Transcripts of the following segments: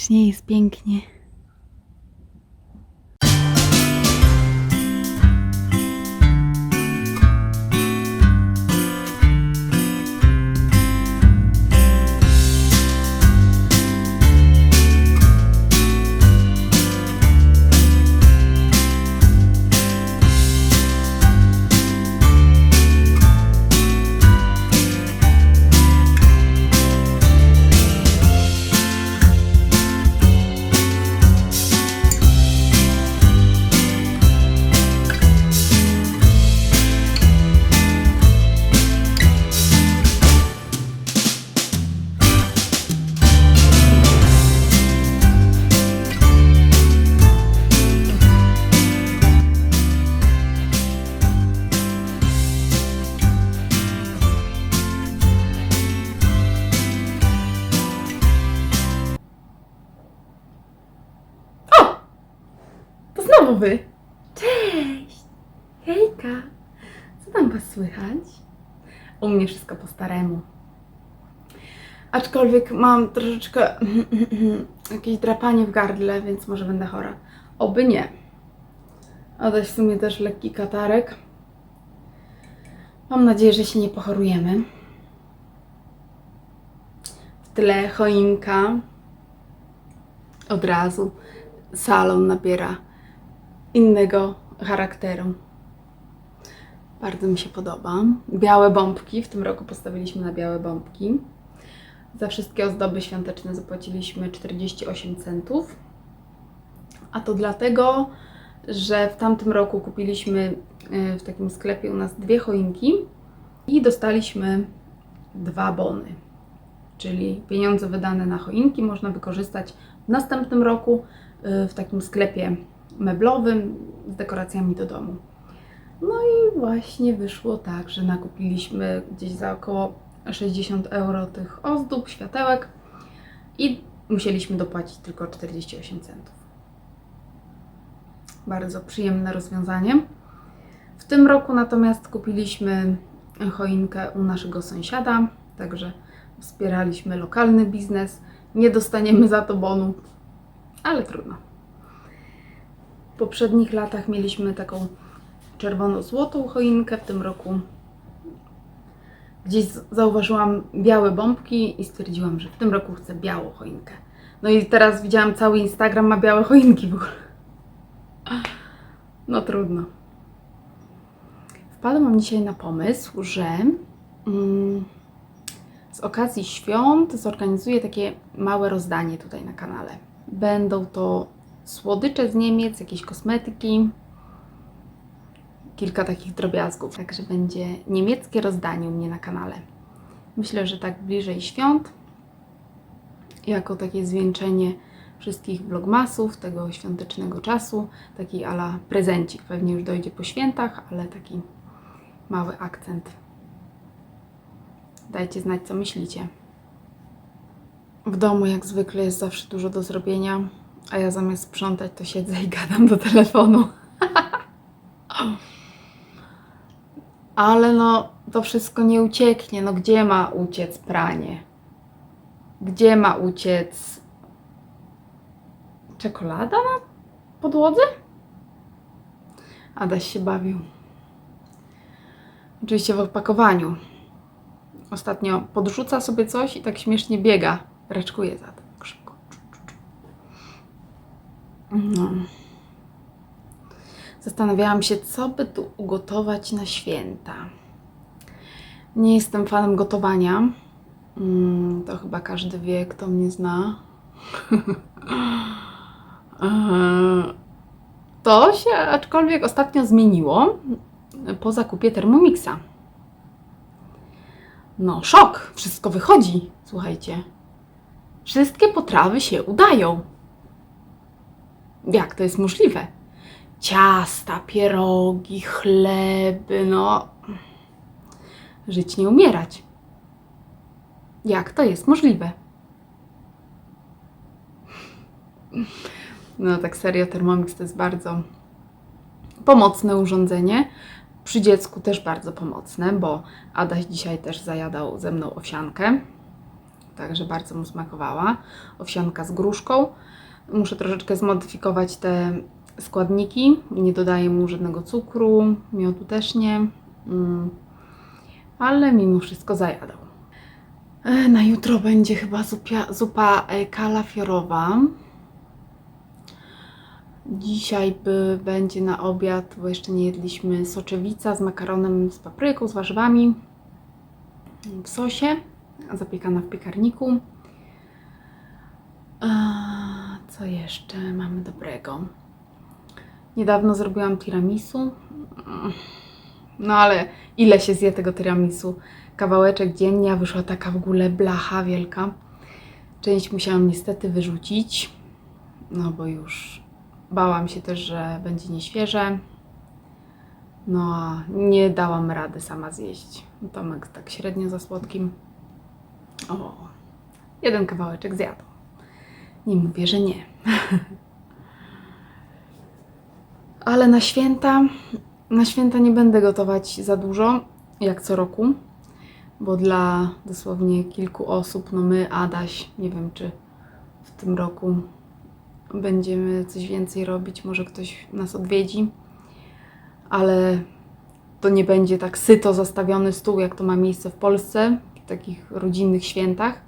Czyż nie jest pięknie? To znowu wy. Cześć! Hejka! Co tam was słychać? U mnie wszystko po staremu. Aczkolwiek mam troszeczkę jakieś drapanie w gardle, więc może będę chora. Oby nie. Adaś w sumie też lekki katarek. Mam nadzieję, że się nie pochorujemy. W tle choinka. Od razu salon nabiera innego charakteru. Bardzo mi się podoba. Białe bombki. W tym roku postawiliśmy na białe bombki. Za wszystkie ozdoby świąteczne zapłaciliśmy 48 centów. A to dlatego, że w tamtym roku kupiliśmy y, w takim sklepie u nas dwie choinki i dostaliśmy dwa bony. Czyli pieniądze wydane na choinki można wykorzystać w następnym roku y, w takim sklepie meblowym z dekoracjami do domu. No i właśnie wyszło tak, że nakupiliśmy gdzieś za około 60 euro tych ozdób, światełek i musieliśmy dopłacić tylko 48 centów. Bardzo przyjemne rozwiązanie. W tym roku natomiast kupiliśmy choinkę u naszego sąsiada, także wspieraliśmy lokalny biznes. Nie dostaniemy za to bonu, ale trudno. Poprzednich latach mieliśmy taką czerwono-złotą choinkę, w tym roku gdzieś zauważyłam białe bombki i stwierdziłam, że w tym roku chcę białą choinkę. No i teraz widziałam cały Instagram ma białe choinki w ogóle. No trudno. Wpadłam dzisiaj na pomysł, że mm, z okazji świąt zorganizuję takie małe rozdanie tutaj na kanale. Będą to słodycze z Niemiec, jakieś kosmetyki, kilka takich drobiazgów. Także będzie niemieckie rozdanie u mnie na kanale. Myślę, że tak bliżej świąt, jako takie zwieńczenie wszystkich vlogmasów, tego świątecznego czasu, taki ala prezencik. Pewnie już dojdzie po świętach, ale taki mały akcent. Dajcie znać, co myślicie. W domu, jak zwykle, jest zawsze dużo do zrobienia, a ja zamiast sprzątać, to siedzę i gadam do telefonu. Ale no, to wszystko nie ucieknie. No, gdzie ma uciec pranie? Gdzie ma uciec czekolada na podłodze? Adaś się bawił. Oczywiście w opakowaniu. Ostatnio podrzuca sobie coś i tak śmiesznie biega. Raczkuje za tym. Tak szybko. No. Zastanawiałam się, co by tu ugotować na święta. Nie jestem fanem gotowania. Mm, To chyba każdy wie, kto mnie zna. Eee, To się aczkolwiek ostatnio zmieniło po zakupie Thermomixa. No, szok! Wszystko wychodzi, słuchajcie. Wszystkie potrawy się udają. Jak to jest możliwe? Ciasta, pierogi, chleby, no. Żyć nie umierać. Jak to jest możliwe? No, tak serio, Thermomix to jest bardzo pomocne urządzenie. Przy dziecku też bardzo pomocne, bo Adaś dzisiaj też zajadał ze mną owsiankę. także bardzo mu smakowała. Owsianka z gruszką. Muszę troszeczkę zmodyfikować te składniki. Nie dodaję mu żadnego cukru, miodu też nie. Mm. Ale mimo wszystko zajadał. E, Na jutro będzie chyba zupia, zupa e, kalafiorowa. Dzisiaj by, będzie na obiad, bo jeszcze nie jedliśmy soczewica z makaronem z papryką, z warzywami w sosie, zapiekana w piekarniku. A, co jeszcze mamy dobrego? Niedawno zrobiłam tiramisu. No ale ile się zje tego tiramisu? Kawałeczek dziennie, a wyszła taka w ogóle blacha wielka. Część musiałam niestety wyrzucić, no bo już bałam się też, że będzie nieświeże. No a nie dałam rady sama zjeść. Tomek tak średnio za słodkim. O, jeden kawałeczek zjadł. Nie mówię, że nie. Ale na święta, na święta nie będę gotować za dużo, jak co roku, bo dla dosłownie kilku osób, no my, Adaś, nie wiem czy w tym roku będziemy coś więcej robić, może ktoś nas odwiedzi, ale to nie będzie tak syto zastawiony stół, jak to ma miejsce w Polsce, w takich rodzinnych świętach,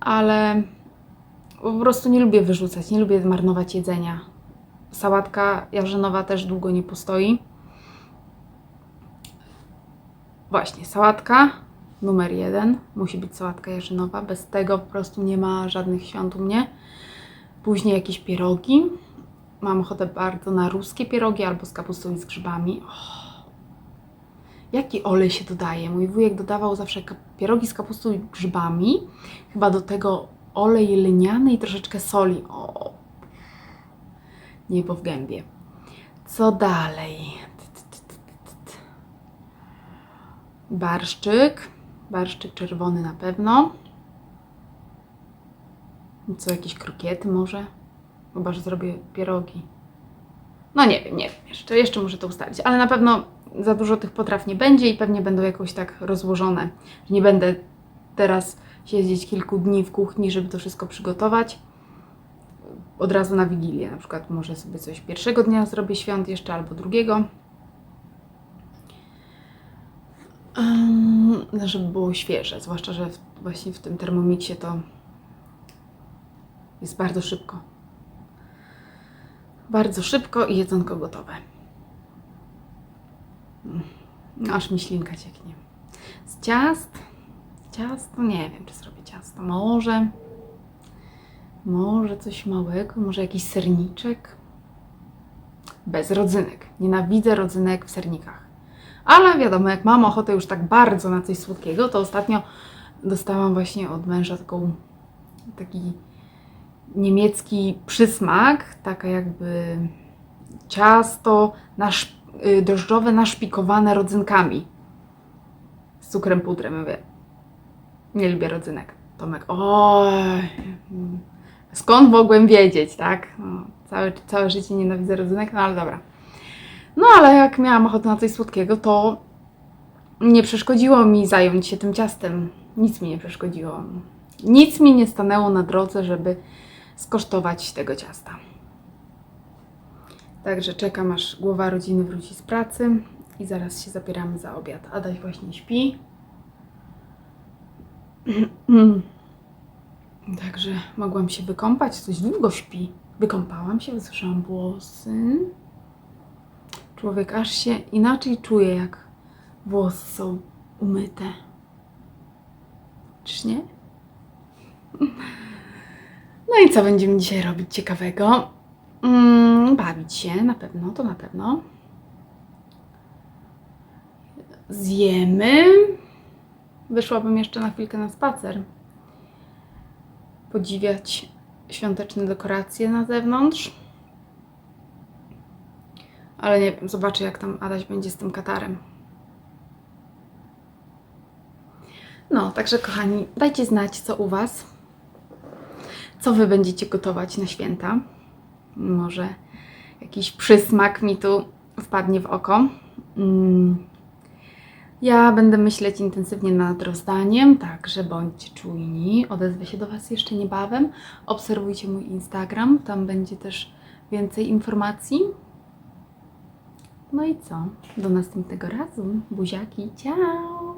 ale po prostu nie lubię wyrzucać, nie lubię marnować jedzenia. Sałatka jarzynowa też długo nie postoi. Właśnie, sałatka numer jeden. Musi być sałatka jarzynowa. Bez tego po prostu nie ma żadnych świąt u mnie. Później jakieś pierogi. Mam ochotę bardzo na ruskie pierogi albo z kapustą i z grzybami. Oh. Jaki olej się dodaje? Mój wujek dodawał zawsze pierogi z kapustą i grzybami. Chyba do tego olej lniany i troszeczkę soli. O, niebo w gębie. Co dalej? Barszczyk. Barszczyk czerwony na pewno. Co, jakieś krokiety może? Chyba, że zrobię pierogi. No nie wiem, nie wiem. Jeszcze, jeszcze muszę to ustalić. Ale na pewno za dużo tych potraw nie będzie i pewnie będą jakoś tak rozłożone. Nie będę teraz siedzieć kilku dni w kuchni, żeby to wszystko przygotować od razu na Wigilię. Na przykład może sobie coś pierwszego dnia zrobię świąt jeszcze albo drugiego. Ym, żeby było świeże, zwłaszcza, że właśnie w tym termomiksie to jest bardzo szybko. Bardzo szybko i jedzonko gotowe. Mm, Aż mi ślinka cieknie. Z ciast? Ciasto? Nie wiem, czy zrobię ciasto. Może. Może coś małego, może jakiś serniczek. Bez rodzynek. Nienawidzę rodzynek w sernikach. Ale wiadomo, jak mam ochotę już tak bardzo na coś słodkiego, to ostatnio dostałam właśnie od męża taką, taki niemiecki przysmak, taka jakby ciasto nasz, y, drożdżowe naszpikowane rodzynkami z cukrem pudrem. Mówię, nie lubię rodzynek. Tomek, oj, skąd mogłem wiedzieć, tak? No, całe, całe życie nienawidzę rodzynek, no ale dobra. No ale jak miałam ochotę na coś słodkiego, to nie przeszkodziło mi zająć się tym ciastem. Nic mi nie przeszkodziło. Nic mi nie stanęło na drodze, żeby skosztować tego ciasta. Także czekam, aż głowa rodziny wróci z pracy i zaraz się zabieramy za obiad. Adaś właśnie śpi. Także mogłam się wykąpać, coś długo śpi. Wykąpałam się, wysuszyłam włosy. Człowiek aż się inaczej czuje, jak włosy są umyte. Czyż nie? No i co będziemy dzisiaj robić ciekawego? Mm, bawić się, na pewno, to na pewno. Zjemy. Wyszłabym jeszcze na chwilkę na spacer. Podziwiać świąteczne dekoracje na zewnątrz. Ale nie wiem, zobaczę jak tam Adaś będzie z tym katarem. No, także kochani, dajcie znać co u Was. Co Wy będziecie gotować na święta. Może jakiś przysmak mi tu wpadnie w oko. Mm. Ja będę myśleć intensywnie nad rozdaniem, także bądźcie czujni. Odezwę się do Was jeszcze niebawem. Obserwujcie mój Instagram, tam będzie też więcej informacji. No i co? Do następnego razu. Buziaki, ciao!